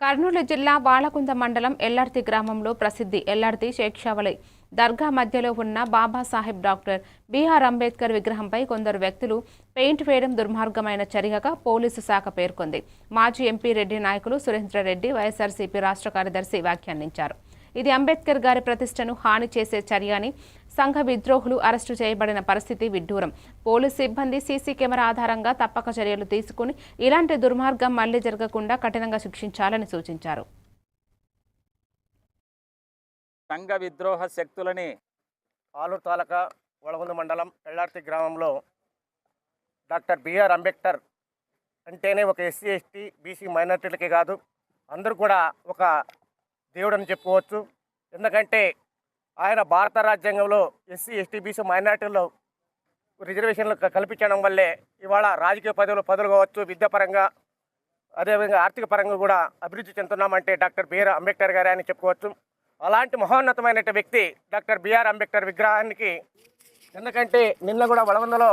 కర్నూలు జిల్లా బాలకుంద మండలం ఎల్లార్తి గ్రామంలో ప్రసిద్ధి ఎల్లార్తి శేక్షావలి దర్గా మధ్యలో ఉన్న బాబాసాహెబ్ డాక్టర్ బీఆర్ అంబేద్కర్ విగ్రహంపై కొందరు వ్యక్తులు పెయింట్ వేయడం దుర్మార్గమైన చర్యగా పోలీసు శాఖ పేర్కొంది. మాజీ ఎంపీ రెడ్డి నాయకులు సురేంద్రరెడ్డి వైఎస్ఆర్సీపీ రాష్ట్ర కార్యదర్శి వ్యాఖ్యానించారు. ఇది అంబేద్కర్ గారి ప్రతిష్టను హాని చేసే చర్య అని సంఘ విద్రోహులు అరెస్టు చేయబడిన పరిస్థితి విడ్డూరం. పోలీసు సిబ్బంది సీసీ కెమెరా ఆధారంగా తప్పక చర్యలు తీసుకుని ఇలాంటి దుర్మార్గం మళ్ళీ జరగకుండా కఠినంగా శిక్షించాలని సూచించారు. సంఘ విద్రోహ శక్తులని ఆలూరు తాలూకా వడగుంద మండలం ఎల్లార్తి గ్రామంలో డాక్టర్ బిఆర్ అంబేద్కర్ అంటేనే ఒక ఎస్సీ ఎస్టీ బీసీ మైనార్టీలకే కాదు అందరూ కూడా ఒక దేవుడని చెప్పుకోవచ్చు. ఎందుకంటే ఆయన భారత రాజ్యాంగంలో ఎస్సీ ఎస్టీ బీసీ మైనార్టీల్లో రిజర్వేషన్లు కల్పించడం వల్లే ఇవాళ రాజకీయ పదవులు పదవులు కావచ్చు విద్యాపరంగా అదేవిధంగా ఆర్థిక పరంగా కూడా అభివృద్ధి చెందుతున్నామంటే డాక్టర్ బిఆర్ అంబేద్కర్ గారే అని చెప్పుకోవచ్చు. అలాంటి మహోన్నతమైన వ్యక్తి డాక్టర్ బిఆర్ అంబేద్కర్ విగ్రహానికి ఎందుకంటే నిన్న కూడా వడవందలో